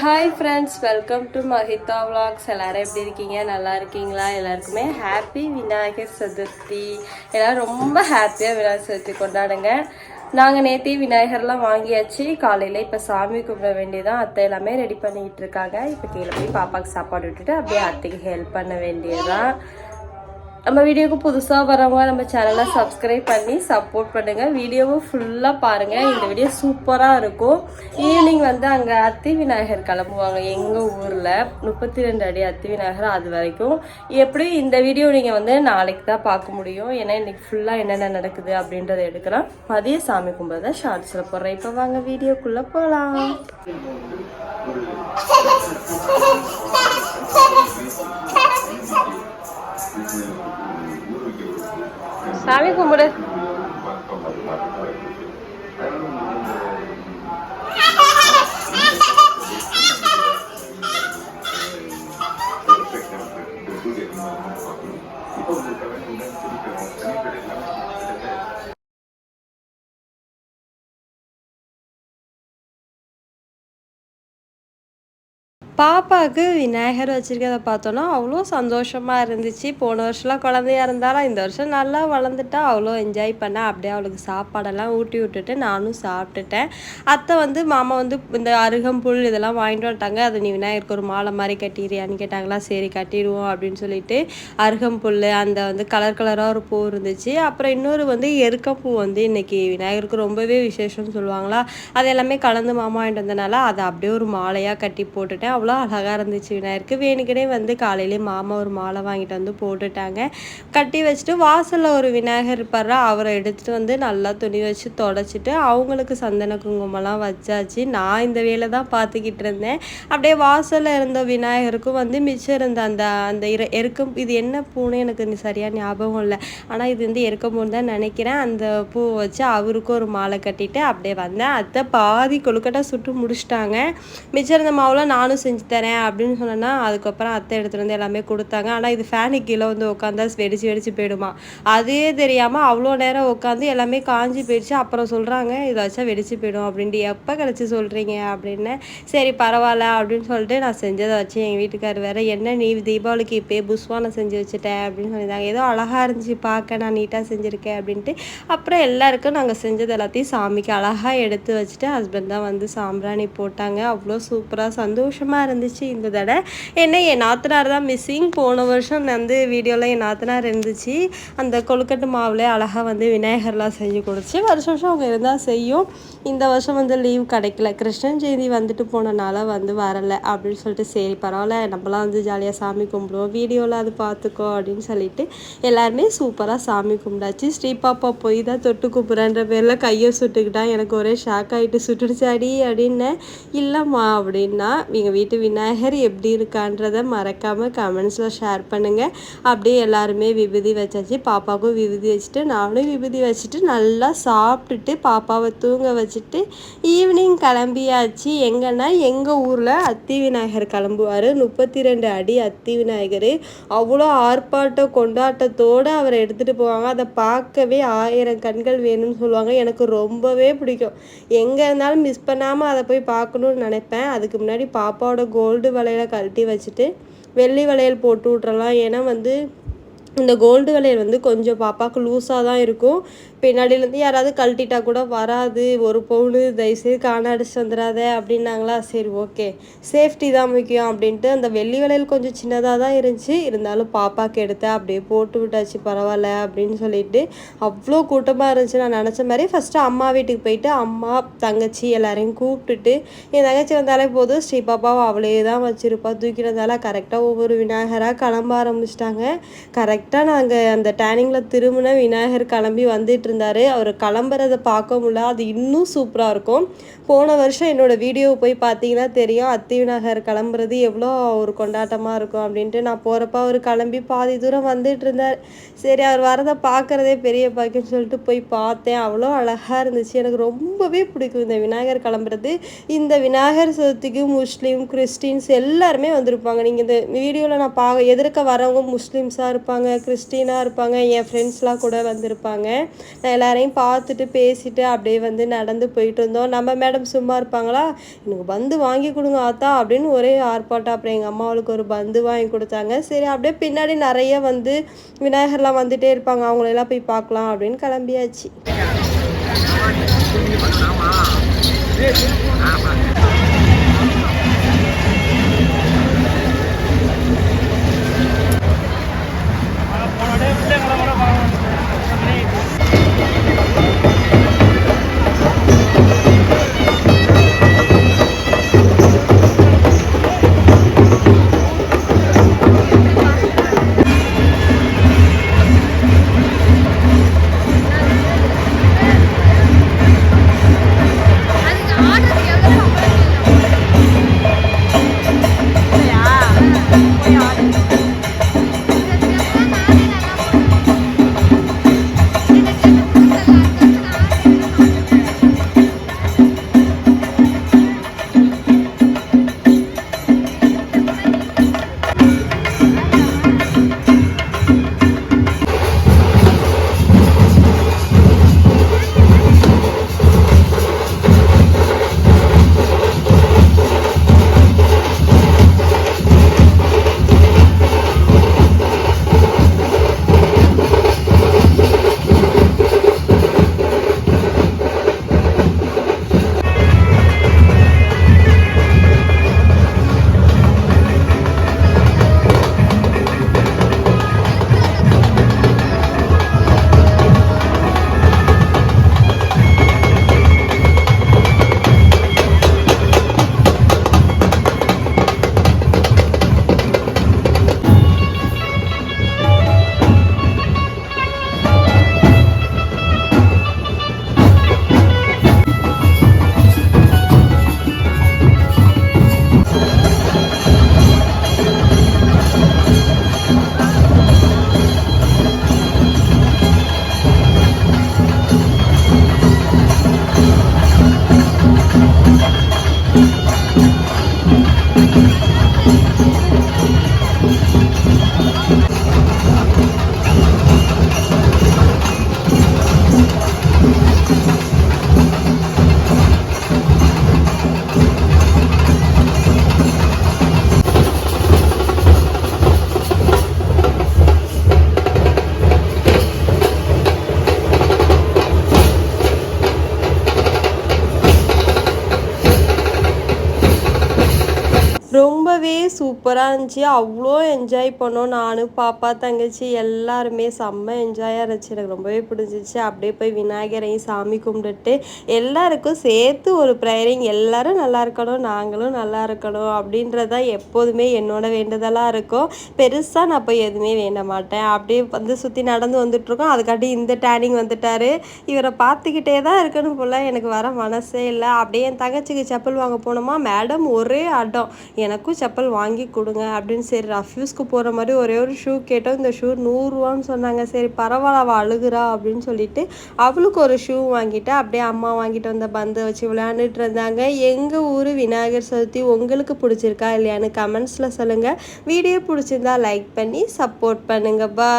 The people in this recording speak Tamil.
Hi friends welcome to Mahitha vlogs எல்லோரும் எப்படி இருக்கீங்க? நல்லா இருக்கீங்களா? எல்லாருக்குமே ஹாப்பி விநாயகர் சதுர்த்தி. எல்லோரும் ரொம்ப ஹாப்பியாக விநாயகர் சதுர்த்தி கொண்டாடுங்க. நாங்கள் நேத்தி விநாயகர்லாம் வாங்கியாச்சு. காலையில் இப்போ சாமி கும்பிட வேண்டியதான் அத்தை எல்லாமே ரெடி பண்ணிக்கிட்டு இருக்காங்க. இப்போ கீழே போய் பாப்பாவுக்கு சாப்பாடு விட்டுட்டு அப்படியே அத்தைக்கு ஹெல்ப் பண்ண வேண்டியதுதான். நம்ம வீடியோக்கு புதுசாக வரவங்க நம்ம சேனலை சப்ஸ்கிரைப் பண்ணி சப்போர்ட் பண்ணுங்கள் வீடியோவும் ஃபுல்லாக பாருங்கள் இந்த வீடியோ சூப்பராக இருக்கும். ஈவினிங் வந்து அங்கே அத்தி விநாயகர் கிளம்புவாங்க. எங்கள் ஊரில் முப்பத்தி ரெண்டு அடி அத்தி விநாயகர் அது வரைக்கும். எப்படி இந்த வீடியோ நீங்கள் வந்து நாளைக்கு தான் பார்க்க முடியும்? ஏன்னா இன்றைக்கி ஃபுல்லாக என்னென்ன நடக்குது அப்படின்றத எடுக்கலாம். மதிய சாமி கும்பிட்றத ஷார்ட்ஸில் போடுறேன் இப்போ வாங்க வீடியோக்குள்ளே போகலாம் சாமி கும்பிடு பாப்பாவுக்கு விநாயகர் வச்சுருக்கதை பார்த்தோன்னா அவ்வளோ சந்தோஷமாக இருந்துச்சு. போன வருஷம்லாம் குழந்தையா இருந்தாலும் இந்த வருஷம் நல்லா வளர்ந்துட்டா அவ்வளோ என்ஜாய் பண்ணேன் அப்படியே அவளுக்கு சாப்பாடெல்லாம் ஊட்டி விட்டுட்டு நானும் சாப்பிட்டுட்டேன். அத்தை வந்து மாமா வந்து இந்த அருகம்புல் இதெல்லாம் வாங்கிட்டு வந்துட்டாங்க. அதை நீ விநாயகருக்கு ஒரு மாலை மாதிரி கட்டிடுறியான்னு கேட்டாங்களா சரி கட்டிடுவோம் அப்படின்னு சொல்லிட்டு அருகம்புல் அந்த வந்து கலர் கலராக ஒரு பூ இருந்துச்சு. அப்புறம் இன்னொரு வந்து எருக்கப்பூ வந்து இன்றைக்கி விநாயகருக்கு ரொம்பவே விசேஷம்னு சொல்லுவாங்களா அது எல்லாமே கலந்து மாமா வாங்கிட்டு வந்தனால அதை அப்படியே ஒரு மாலையாக கட்டி போட்டுட்டேன். அவ்வளோ அழகாக இருந்துச்சு விநாயகருக்கு. வேணுக்கனே வந்து காலையிலே மாமா ஒரு மாலை வாங்கிட்டு வந்து போட்டுட்டாங்க. கட்டி வச்சுட்டு வாசலில் ஒரு விநாயகர் இருப்பார் அவரை எடுத்துகிட்டு வந்து நல்லா துணி வச்சு தொடச்சிட்டு அவங்களுக்கு சந்தன குங்குமம்லாம் வச்சாச்சு. நான் இந்த வேலை தான் பார்த்துக்கிட்டு இருந்தேன். அப்படியே வாசலில் இருந்த விநாயகருக்கும் வந்து மிச்சம் இருந்த அந்த அந்த இர எருக்கம் இது என்ன பூன்னு எனக்கு சரியாக ஞாபகம் இல்லை. ஆனால் இது வந்து எருக்கம்பூன்னு தான் நினைக்கிறேன். அந்த பூவை வச்சு அவருக்கும் ஒரு மாலை கட்டிட்டு அப்படியே வந்தேன். அத்தை பாதி கொழுக்கட்டை சுட்டு முடிச்சிட்டாங்க. மிச்சம் இருந்த மாவுலாம் நானும் செஞ்சு தரேன் அப்படின்னு சொன்னேன்னா அதுக்கப்புறம் அத்தை எடுத்துகிட்டு வந்து எல்லாமே கொடுத்தாங்க. ஆனால் இது ஃபேனு கீழே வந்து உட்காந்தா வெடிச்சு வெடிச்சு போயிடுமா. அதே தெரியாமல் அவ்வளோ நேரம் உட்காந்து எல்லாமே காஞ்சி போயிடுச்சு. அப்புறம் சொல்கிறாங்க இதை வெடிச்சு போயிடும் அப்படின்ட்டு. எப்போ கிடச்சி சொல்கிறீங்க அப்படின்னு. சரி பரவாயில்ல அப்படின்னு சொல்லிட்டு நான் செஞ்சதை வச்சு எங்கள் வீட்டுக்கார் வேறு என்ன நீ தீபாவளிக்கு இப்போயே புஷ்வானை செஞ்சு வச்சுட்டேன் அப்படின்னு சொல்லியிருந்தாங்க. ஏதோ அழகாக இருந்துச்சு பார்க்க. நான் நீட்டாக செஞ்சுருக்கேன் அப்படின்ட்டு. அப்புறம் எல்லாருக்கும் நாங்கள் செஞ்சது எல்லாத்தையும் சாமிக்கு அழகாக எடுத்து வச்சுட்டு ஹஸ்பண்ட் தான் வந்து சாம்பிராணி போட்டாங்க. அவ்வளோ சூப்பராக சந்தோஷமாக இருந்துச்சு இந்த தடவை. என்ன என் நாத்தனார் தான் மிஸ்ஸிங் போன வருஷம் வந்து வீடியோவில் என் நாத்தனார் இருந்துச்சு. அந்த கொழுக்கட்டு மாவில் அழகாக வந்து விநாயகர்லாம் செஞ்சு கொடுத்து வருஷம் வருஷம் அவங்க இருந்தால் செய்யும். இந்த வருஷம் வந்து லீவ் கிடைக்கல. கிருஷ்ணன் ஜெயந்தி வந்துட்டு போனனால வந்து வரலை அப்படின்னு சொல்லிட்டு சரி பரவாயில்ல நம்மளாம் வந்து ஜாலியாக சாமி கும்பிடுவோம். வீடியோவில் அது பார்த்துக்கோ அப்படின்னு சொல்லிட்டு எல்லாருமே சூப்பராக சாமி கும்பிடாச்சு ஸ்ரீபாப்பா போய் தான் தொட்டு கூப்பிட்றன்ற பேரில் கையை சுட்டுக்கிட்டா எனக்கு ஒரே ஷாக் ஆகிட்டு சுட்டுடுச்சாடி அப்படின்னேன் இல்லைம்மா அப்படின்னா எங்கள் வீட்டு விநாயகர் எப்படி இருக்கான்றதை மறக்காமல் கமெண்ட்ஸில் ஷேர் பண்ணுங்கள் அப்படியே எல்லாருமே விபூதி வச்சாச்சு. பாப்பாவுக்கும் விபூதி வச்சுட்டு நானும் விபூதி வச்சுட்டு நல்லா சாப்பிட்டுட்டு பாப்பாவை தூங்க வச்சுட்டு ஈவினிங் கிளம்பியாச்சு. எங்கன்னா எங்கள் ஊரில் அத்தி விநாயகர் கிளம்புவார். முப்பத்தி ரெண்டு அடி அத்தி விநாயகர். அவ்வளோ ஆர்ப்பாட்டம் கொண்டாட்டத்தோடு அவரை எடுத்துகிட்டு போவாங்க. அதை பார்க்கவே ஆயிரம் கண்கள் வேணும்னு சொல்லுவாங்க. எனக்கு ரொம்பவே பிடிக்கும். எங்கே இருந்தாலும் மிஸ் பண்ணாமல் அதை போய் பார்க்கணுன்னு நினைப்பேன். அதுக்கு முன்னாடி பாப்பாவோட கோல்டு வளையலை கழட்டி வச்சுட்டு வெள்ளி வளையல் போட்டு விட்றலாம் ஏன்னா வந்து இந்த கோல்டு வளையல் வந்து கொஞ்சம் பாப்பாவுக்கு லூஸாக தான் இருக்கும். பின்னாடியிலேருந்து யாராவது கழட்டிட்டா கூட வராது. ஒரு பவுனு தயவுசெய்து காண அடிச்சு வந்துடாத அப்படின்னாங்களா? சரி ஓகே. சேஃப்டி தான் முக்கியம் அப்படின்ட்டு அந்த வெள்ளி வளையல் கொஞ்சம் சின்னதாக தான் இருந்துச்சு. இருந்தாலும் பாப்பாவுக்கு எடுத்தேன் அப்படியே போட்டு விட்டாச்சு பரவாயில்ல அப்படின்னு சொல்லிட்டு அவ்வளோ கூட்டமாக இருந்துச்சு. நான் நினச்ச மாதிரி ஃபஸ்ட்டு அம்மா வீட்டுக்கு போயிட்டு அம்மா தங்கச்சி எல்லாரையும் கூப்பிட்டுட்டு என் தங்கச்சி வந்தாலே போதும். ஸ்ரீ பாப்பாவை அவளே தான் வச்சுருப்பா. தூக்கினதால கரெக்டாக ஒவ்வொரு விநாயகராக கிளம்ப ஆரம்பிச்சிட்டாங்க. கரெக்டாக நாங்கள் அந்த டேனிங்கில் திரும்பின விநாயகர் கிளம்பி வந்துட்டு இருந்தார் அவர் கிளம்புறதை பார்க்க முடியல. அது இன்னும் சூப்பராக இருக்கும். போன வருஷம் என்னோடய வீடியோ போய் பார்த்தீங்கன்னா தெரியும். அத்தி விநாயகர் கிளம்புறது எவ்வளோ ஒரு கொண்டாட்டமாக இருக்கும் அப்படின்ட்டு. நான் போகிறப்ப அவர் கிளம்பி பாதி தூரம் வந்துட்டு இருந்தார். சரி அவர் வரதை பார்க்குறதே பெரிய பாக்கின்னு சொல்லிட்டு போய் பார்த்தேன். அவ்வளோ அழகாக இருந்துச்சு. எனக்கு ரொம்பவே பிடிக்கும் இந்த விநாயகர் கிளம்புறது. இந்த விநாயகர் சதுர்த்திக்கு முஸ்லீம் கிறிஸ்டின்ஸ் எல்லாருமே வந்திருப்பாங்க. நீங்கள் இந்த வீடியோவில் நான் பா எதிர்க்க வரவங்க முஸ்லீம்ஸாக இருப்பாங்க கிறிஸ்டினாக இருப்பாங்க என் ஃப்ரெண்ட்ஸ்லாம் கூட வந்திருப்பாங்க. எல்லாரையும் பார்த்துட்டு பேசிட்டு அப்படியே வந்து நடந்து போயிட்டு இருந்தோம். நம்ம மேடம் சும்மா இருப்பாங்களா? எனக்கு பந்து வாங்கி கொடுங்க ஆத்தா அப்படின்னு ஒரே ஆர்ப்பாட்டம். அப்புறம் எங்கள் அம்மாவுக்கு ஒரு பந்து வாங்கி கொடுத்தாங்க. சரி அப்படியே பின்னாடி நிறைய வந்து விநாயகர்லாம் வந்துட்டே இருப்பாங்க. அவங்களெல்லாம் போய் பார்க்கலாம் அப்படின்னு கிளம்பியாச்சு. ரொம்பவே சூப்பராக இருந்துச்சு. அவ்வளோ என்ஜாய் பண்ணோம். நான் பாப்பா தங்கச்சி எல்லாருமே செம்ம என்ஜாயாக இருந்துச்சு. எனக்கு ரொம்பவே பிடிச்சிச்சு. அப்படியே போய் விநாயகரையும் சாமி கும்பிட்டுட்டு எல்லாருக்கும் சேர்த்து ஒரு ப்ரேயரிங் எல்லாரும் நல்லா இருக்கணும் நாங்களும் நல்லா இருக்கணும் அப்படின்றது தான் எப்போதுமே என்னோட வேண்டுதலாக இருக்கும். பெருசாக நான் போய் எதுவுமே வேண்ட மாட்டேன். அப்படியே வந்து சுற்றி நடந்து வந்துட்டுருக்கோம். அதுக்காட்டி இந்த டேனிங் வந்துட்டாரு. இவரை பார்த்துக்கிட்டே தான் இருக்கணும் போல் எனக்கு வர மனசே இல்லை. அப்படியே என் தங்கச்சிக்கு செப்பல் வாங்க போனோமா? மேடம் ஒரே அடம். எனக்கும் செப்பல் வாங்கி கொடுங்க அப்படின்னு சரி ரஃப்யூஸ்க்கு போகிற மாதிரி ஒரே ஒரு ஷூ கேட்டோம். இந்த ஷூ நூறுரூவான்னு சொன்னாங்க. சரி பரவாயில்ல அவள் அழுகுறா அப்படின்னு சொல்லிட்டு அவளுக்கு ஒரு ஷூ வாங்கிட்டு அப்படியே அம்மா வாங்கிட்டு வந்த பந்தை வச்சு விளையாண்டுட்டு இருந்தாங்க. எங்கள் ஊர் விநாயகர் சதுர்த்தி உங்களுக்கு பிடிச்சிருக்கா இல்லையான்னு கமெண்ட்ஸில் சொல்லுங்கள் வீடியோ பிடிச்சிருந்தா லைக் பண்ணி சப்போர்ட் பண்ணுங்க. பா